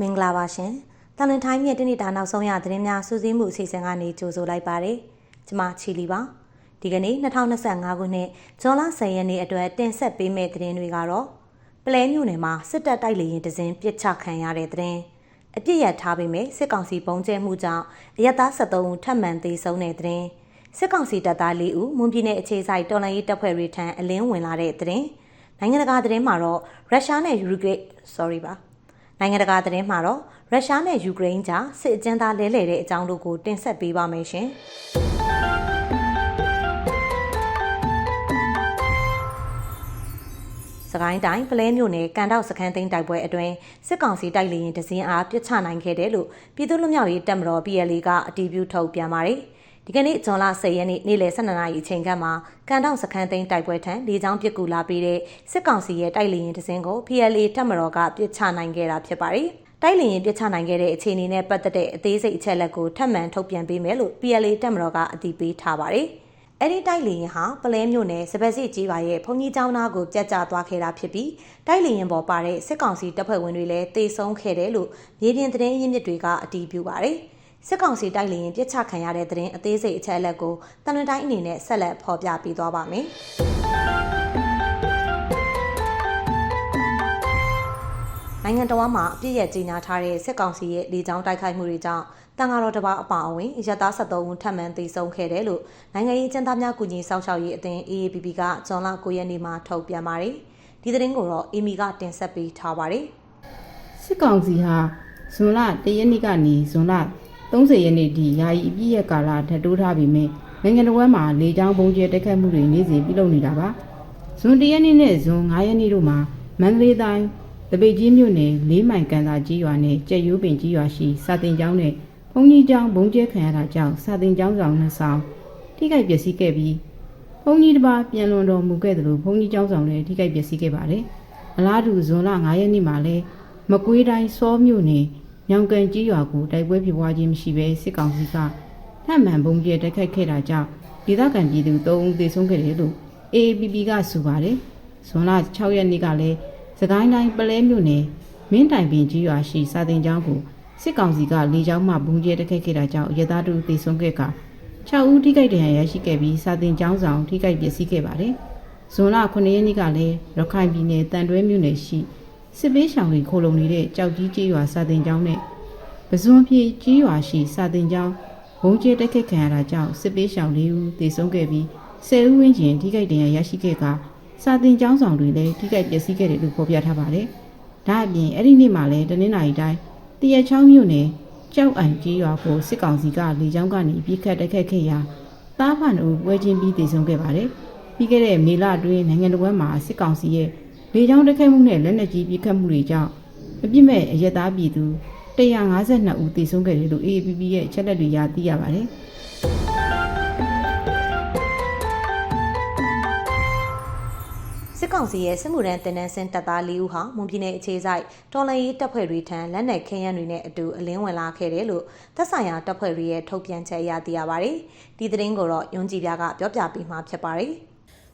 မင်္ဂလာပါရှင်။တန်လန်ထိုင်းရဲ့တနေ့တာနောက်ဆုံးရသတင်းများစူးစီးမှုအစီအစဉ်ကနေကြိုဆိုလိုက်ပါရစေ။ကျွန်မချီလီပါ။ဒီကနေ့2025ခုနှစ်ဇွန်လ10ရက်နေ့အတွက်တင်ဆက်ပေးမယ့်သတင်းတွေကတော့ပလဲမြို့နယ်မှာစစ်တပ်တိုက်လေရင်တစဉ်ပြစ်ချခံရတဲ့သတင်း။အပြစ်ရထားပေမဲ့စစ်ကောင်စီပုံကျဲမှုကြောင့်အရက်သား73ဦးထပ်မံသေဆုံးတဲ့သတင်း။စစ်ကောင်စီတပ်သား4ဦးမွန်ပြည်နယ်အခြေစိုက်တော်လှန်ရေးတပ်ဖွဲ့တွေထံအလင်းဝင်လာတဲ့သတင်း။နိုင်ငံတကာသတင်းမှာတော့ရုရှားနဲ့ယူကရိန်း sorry ပါ။ နိုင်ငံတကာသတင်းမှာတော့ရုရှားနဲ့ယူကရိန်းကြားစစ်အကြမ်းသားလဲလှယ်တဲ့အကြောင်းတို့ကိုတင်ဆက်ပေးပါမယ်ရှင်။စကိုင်းတိုင်းပလဲမြို့နယ်ကန်တောက်စခန်းသိမ်းတိုက်ပွဲအတွင်းစစ်ကောင်စီတိုက်လေရင်ဒဇင်အားပြစ်ချနိုင်ခဲ့တယ်လို့ပြည်သူ့လူမျိုးရေးတပ်မတော် PLA ကအတည်ပြုထုတ်ပြန်ပါတယ်။ ဒီကနေ့ဇွန်လ10ရက်နေ့နေ့လယ်12နာရီအချိန်ခန့်မှာကန်တောက်စခန်းသိမ်းတိုက်ပွဲထံလေကြောင်းပစ်ကူလာပြီးတဲ့စစ်ကောင်စီရဲ့တိုက်လေရင်ဒဇင်ကို PLA တပ်မတော်ကပြစ်ချနိုင်ခဲ့တာဖြစ်ပါတယ်။တိုက်လင်ရင်ပြစ်ချနိုင်ခဲ့တဲ့အခြေအနေနဲ့ပတ်သက်တဲ့အသေးစိတ်အချက်လက်ကိုထပ်မံထုတ်ပြန်ပေးမယ်လို့ PLA တက်မတော်ကအတည်ပြုထားပါတယ်။အဲ့ဒီတိုက်လင်ရင်ဟာပလဲမြို့နယ်စပက်စီကြီးပါရဲ့ဘုံကြီးကျောင်းသားကိုပြတ်ကျသွားခဲ့တာဖြစ်ပြီးတိုက်လင်ရင်ပေါ်ပါတဲ့စစ်ကောင်စီတပ်ဖွဲ့ဝင်တွေလည်းတေဆုံးခဲ့တယ်လို့မြေပြင်သတင်းရင်းမြစ်တွေကအတည်ပြုပါတယ်။ စစ်ကောင်စီတိုက်လင်ရင်ပြစ်ချခံရတဲ့သတင်းအသေးစိတ်အချက်အလက်ကိုတန်လွန်တိုင်းအနေနဲ့ဆက်လက်ဖော်ပြပေးသွားပါမယ်။နိုင်ငံတော်မှာအပြည့်ရဲ့ကြီးညာထားတဲ့စစ်ကောင်စီရဲ့လေကြောင်းတိုက်ခိုက်မှုတွေကြောင့်တန်ဃာတော်တစ်ပါးအပါအဝင်ရတာ73ဦးထပ်မံသေဆုံးခဲ့တယ်လို့နိုင်ငံရေးကျန်းသားများကုညီစောင့်ရှောက်ရေးအသင်း AAPP ကဇွန်လ9ရက်နေ့မှာထုတ်ပြန်ပါတယ်။ဒီသတင်းကိုတော့အီမီကတင်ဆက်ပေးထားပါတယ်စစ်ကောင်စီဟာဇွန်လ၁ရက်နေ့ကနေဇွန်လ 30ရက်နေ့ထိယာယီအပြည့်ရဲ့ကာလထပ်တိုးထားပြီးမြဲနိုင်ငံတော်မှာလေကြောင်းပုံကျဲတိုက်ခတ်မှုတွေနေ့စဉ်ပြုလုပ်နေတာပါဇွန်၁ရက်နေ့နဲ့ဇွန်9ရက်နေ့တို့မှာမန္တလေးတိုင်းတပိတ်ကြီးမြို့နယ်လေးမိုင်ကန်သာကြီးရွာနဲ့ကြက်ရိုးပင်ကြီးရွာရှိစာတင်ကျောင်းနဲ့ဘုံကြီးကျောင်းဘုံကျဲခံရတာကြောင့်စာတင်ကျောင်းဆောင်နှစ်ဆောင်ထိခိုက်ပျက်စီးခဲ့ပြီးဘုံကြီးတစ်ပါးပြန်လွန်တော်မူခဲ့တယ်လို့ဘုံကြီးကျောင်းဆောင်လည်းထိခိုက်ပျက်စီးခဲ့ပါတယ်အလားတူဇွန်လ9ရက်နေ့မှာလည်းမကွေးတိုင်းစောမြို့နယ် ညောင်ကန်ကြီးရွာကိုတိုက်ပွဲဖြစ်ပွားခြင်းမရှိဘဲစစ်ကောင်စီကထပ်မံပုံကျဲတိုက်ခိုက်ခဲ့တာကြောင့်ဒေသခံပြည်သူ၃ဦးသေဆုံးခဲ့တယ်လို့ AAPP ကဆိုပါတယ်။ဇွန်လ6ရက်နေ့ကလည်းစကိုင်းတိုင်းပလဲမြို့နယ်မင်းတိုင်ပင်ကြီးရွာရှိစာတင်ကျောင်းကိုစစ်ကောင်စီကလေကြောင်းမှပုံကျဲတိုက်ခိုက်ခဲ့တာကြောင့်ရဲသားတို့သေဆုံးခဲ့က6ဦးထိခိုက်ဒဏ်ရာရရှိခဲ့ပြီးစာတင်ကျောင်းဆောင်ထိခိုက်ပျက်စီးခဲ့ပါတယ်။ဇွန်လ9ရက်နေ့ကလည်းရခိုင်ပြည်နယ်တန်တွဲမြို့နယ်ရှိ စစ်ပေးရှောင်တွေခိုလုံနေတဲ့ကြောက်ကြီးကြီးရွာစာတင်ကျောင်းနဲ့ပဇွန်ပြေကြီးရွာရှိစာတင်ကျောင်းဘုံကျဲတက်ခတ်ခံရတာကြောင့်စစ်ပေးရှောင်၄ဦးသေဆုံးခဲ့ပြီး10ဦးဝန်းကျင်ထိခိုက်ဒဏ်ရာရရှိခဲ့ကစာတင်ကျောင်းဆောင်တွေလည်းထိခိုက်ပျက်စီးခဲ့တယ်လို့ဖော်ပြထားပါတယ်။ဒါအပြင်အဲ့ဒီနေ့မှာလည်းတနင်္လာရီတိုင်းတရချောင်းမြို့နယ်ကြောက်အိုင်ကြီးရွာကိုစစ်ကောင်စီကလေကြောင်းကနေပြစ်ခတ်တက်ခတ်ခဲ့ရာတားဖန်တို့ပွဲချင်းပြီးသေဆုံးခဲ့ပါတယ်။ပြီးခဲ့တဲ့မေလအတွင်းနိုင်ငံတော်မှာစစ်ကောင်စီရဲ့ လေကြောင်းတိုက်ခိုက်မှုနဲ့လက်နက်ကြီးပစ်ခတ်မှုတွေကြောင့်အပြစ်မဲ့အရက်သားပြည်သူ152ဦးသေဆုံးခဲ့တယ်လို့ AAPP ရဲ့အချက်လက်တွေရသိရပါတယ်။စစ်ကောင်စီရဲ့စစ်မှုထမ်းတင်နန်းစင်တပ်သား၄ဦးဟာမွန်ပြည်နယ်အခြေစိုက်တော်လှန်ရေးတပ်ဖွဲ့တွေထံလက်နက်ခဲယမ်းတွေနဲ့အတူအလင်းဝင်လာခဲ့တယ်လို့သက်ဆိုင်ရာတပ်ဖွဲ့တွေရဲ့ထုတ်ပြန်ချက်အရသိရပါတယ်။ဒီသတင်းကိုတော့ယွန်ကြည်ပြကပြောပြပေးမှာဖြစ်ပါတယ်။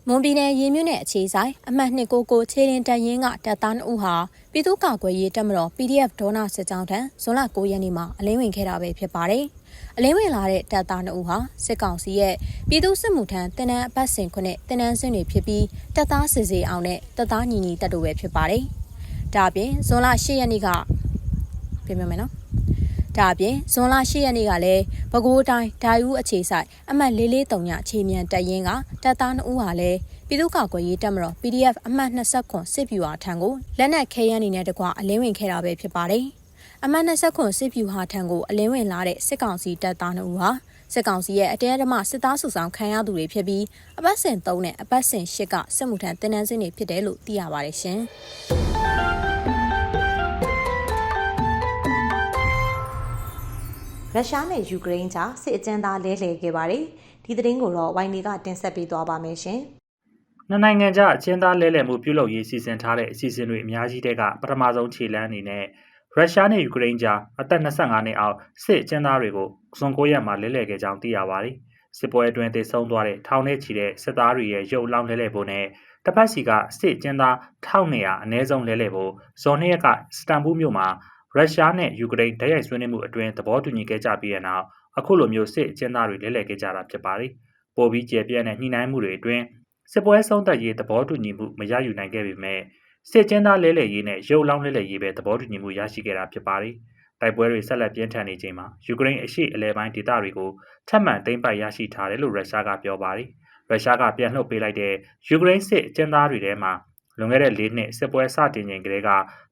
မွန်ပြည်နယ်ရေမြို့နယ်အခြေဆိုင်အမှတ်299ခြေရင်တပ်ရင်းကတပ်သား2ဦးဟာပြည်သူ့ကာကွယ်ရေးတပ်မတော် PDF ဒေါနာစစ်ကြောင်းထံဇွန်လ9ရက်နေ့မှာအလင်းဝင်ခဲ့တာပဲဖြစ်ပါတယ်။အလင်းဝင်လာတဲ့တပ်သား2ဦးဟာစစ်ကောင်စီရဲ့ပြည်သူ့စစ်မှုထမ်းတင်နန်းအပတ်စဉ်ခုနှစ်တင်နန်းစင်းတွေဖြစ်ပြီးတပ်သားစစ်စေအောင်နဲ့တပ်သားညီညီတပ်တို့ပဲဖြစ်ပါတယ်။ဒါအပြင်ဇွန်လ10ရက်နေ့ကပြင်ပြမယ်နော်။ ဒါအပြင်ဇွန်လ10ရက်နေ့ကလည်းပဲခူးတိုင်းဒိုင်ဦးအခြေဆိုင်အမှတ်443ညခြေမြန်တပ်ရင်းကတပ်သား2ဦးဟာလည်းပြည်သူ့ကာကွယ်ရေးတပ်မတော် PDF အမှတ်29စစ်ဗျူဟာထံကိုလက်နက်ခဲယမ်းတွေနဲ့တကွအလင်းဝင်ခဲ့တာပဲဖြစ်ပါတယ်။အမှတ်29စစ်ဗျူဟာထံကိုအလင်းဝင်လာတဲ့စစ်ကောင်စီတပ်သား2ဦးဟာစစ်ကောင်စီရဲ့အတဲအဓမ္မစစ်သားစုဆောင်ခံရသူတွေဖြစ်ပြီးအပတ်စဉ်3နဲ့အပတ်စဉ်8ကစစ်မှုထမ်းတင်နန်းစင်းတွေဖြစ်တယ်လို့သိရပါတယ်ရှင်။ ရုရှားနဲ့ယူကရိန်းကြားစစ်အကြမ်းသားလဲလှယ်ခဲ့ပါတယ်။ဒီသတင်းကိုတော့ဝိုင်နေကတင်ဆက်ပေးသွားပါမယ်ရှင်။နှစ်နိုင်ငံကြားအချင်းသားလဲလှယ်မှုပြုလုပ်ရေးစီစဉ်ထားတဲ့အစီအစဉ်တွေအများကြီးတဲ့ကပထမဆုံးခြေလှမ်းအနေနဲ့ရုရှားနဲ့ယူကရိန်းကြားအသက်25နှစ်အောက်စစ်အကျဉ်းသားတွေကိုဇွန်9ရက်မှာလဲလှယ်ခဲ့ကြောင်းသိရပါတယ်။စစ်ပွဲအတွင်းတည်ဆုံသွားတဲ့ထောင်ထဲချီတဲ့စစ်သားတွေရဲ့ရုပ်လောင်းလဲလှယ်ဖို့နဲ့တပတ်စီကစစ်အကျဉ်းသား1200အနည်းဆုံးလဲလှယ်ဖို့ဇွန်2ရက်ကစတန်ဘူးမြို့မှာ ရုရှားနဲ့ယူကရိန်းဓာတ်ရိုက်ဆွေးနွေးမှုအတွင်းသဘောတူညီခဲ့ကြပြီးတဲ့နောက်အခုလိုမျိုးစစ်အကျဉ်းသားတွေလဲလှယ်ခဲ့ကြတာဖြစ်ပါတယ်။ပိုပြီးကျေပြန့်တဲ့ညှိနှိုင်းမှုတွေအတွင်းစစ်ပွဲဆုံးသက်ရေးသဘောတူညီမှုမရယူနိုင်ခဲ့ပေမဲ့စစ်ကျင်းသားလဲလှယ်ရေးနဲ့ရုပ်လောင်းလဲလှယ်ရေးပဲသဘောတူညီမှုရရှိခဲ့တာဖြစ်ပါတယ်။တိုက်ပွဲတွေဆက်လက်ပြင်းထန်နေချိန်မှာယူကရိန်းအရှေ့အလယ်ပိုင်းဒေသတွေကိုထပ်မံသိမ်းပိုက်ရရှိထားတယ်လို့ရုရှားကပြောပါတယ်။ရုရှားကပြန်လှုပ်ပေးလိုက်တဲ့ယူကရိန်းစစ်အကျဉ်းသားတွေထဲမှာ လွန်ခဲ့တဲ့၄နှစ်စစ်ပွဲစတင်ချိန်ကလေးက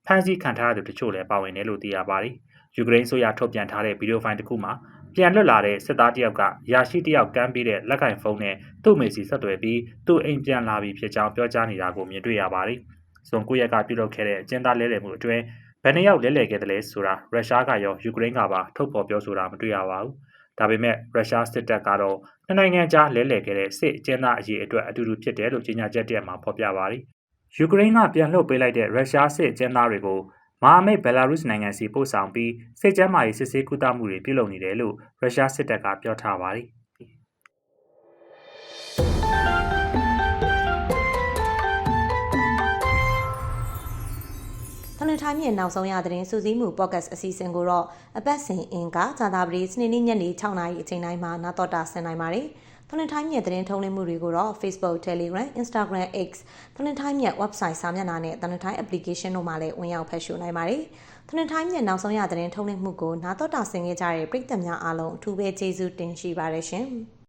ဖမ်းဆီးခံထားရသူတချို့လည်းပါဝင်တယ်လို့သိရပါတယ်။ယူကရိန်းဆိုရထုတ်ပြန်ထားတဲ့ဗီဒီယိုဖိုင်တစ်ခုမှာပြန်လွတ်လာတဲ့စစ်သားတယောက်ကရာရှိတယောက်ကမ်းပေးတဲ့လက်ကင်ဖုန်းနဲ့သူ့မိစီဆက်သွယ်ပြီးသူ့အိမ်ပြန်လာပြီဖြစ်ကြောင်းပြောကြားနေတာကိုမြင်တွေ့ရပါတယ်။ဇွန်9ရက်ကပြုလုပ်ခဲ့တဲ့အကျဉ်းသားလဲလှယ်မှုအတွင်းဘယ်နှယောက်လဲလှယ်ခဲ့တယ်လဲဆိုတာရုရှားကရောယူကရိန်းကပါထုတ်ဖော်ပြောဆိုတာမတွေ့ရပါဘူး။ဒါပေမဲ့ရုရှားစစ်တပ်ကတော့နှစ်နိုင်ငံကြားလဲလှယ်ခဲ့တဲ့စစ်အကျဉ်းသားအရေးအတွက်အတူတူဖြစ်တယ်လို့ကြေညာချက်တည်းမှာဖော်ပြပါတယ်။ ယူကရိန်းကပြန်လှုပ်ပေးလိုက်တဲ့ရုရှားစစ်အကျဉ်းသားတွေကိုမဟာမိတ်ဘယ်လာရုစ်နိုင်ငံစီပို့ဆောင်ပြီးစစ်ကျမ်းမာရေးစစ်ဆေးကုသမှုတွေပြုလုပ်နေတယ်လို့ရုရှားစစ်တပ်ကပြောထားပါတယ်။ထလန်ထိုင်းမြေနောက်ဆုံးရသတင်းစူးစီးမှု podcast အစီအစဉ်ကိုတော့အပတ်စဉ်အင်ကဇာတာပတိစနေနေ့ညနေ6နာရီအချိန်တိုင်းမှာနာတော်တာဆင်နိုင်ပါတယ်။ ထလန်ထိုင်းမြေသတင်းထုံးလင်းမှုတွေကိုတော့ Facebook, Telegram, Instagram, X ထလန်ထိုင်းမြေ website စာမျက်နှာနဲ့ထလန်ထိုင်း application တို့မှာလည်းဝင်ရောက်ဖတ်ရှုနိုင်ပါတယ်။ထလန်ထိုင်းမြေနောက်ဆုံးရသတင်းထုံးလင်းမှုကိုနာတော်တာဆင်ခဲ့ကြတဲ့ပရိသတ်များအားလုံးအထူးပဲကျေးဇူးတင်ရှိပါတယ်ရှင်။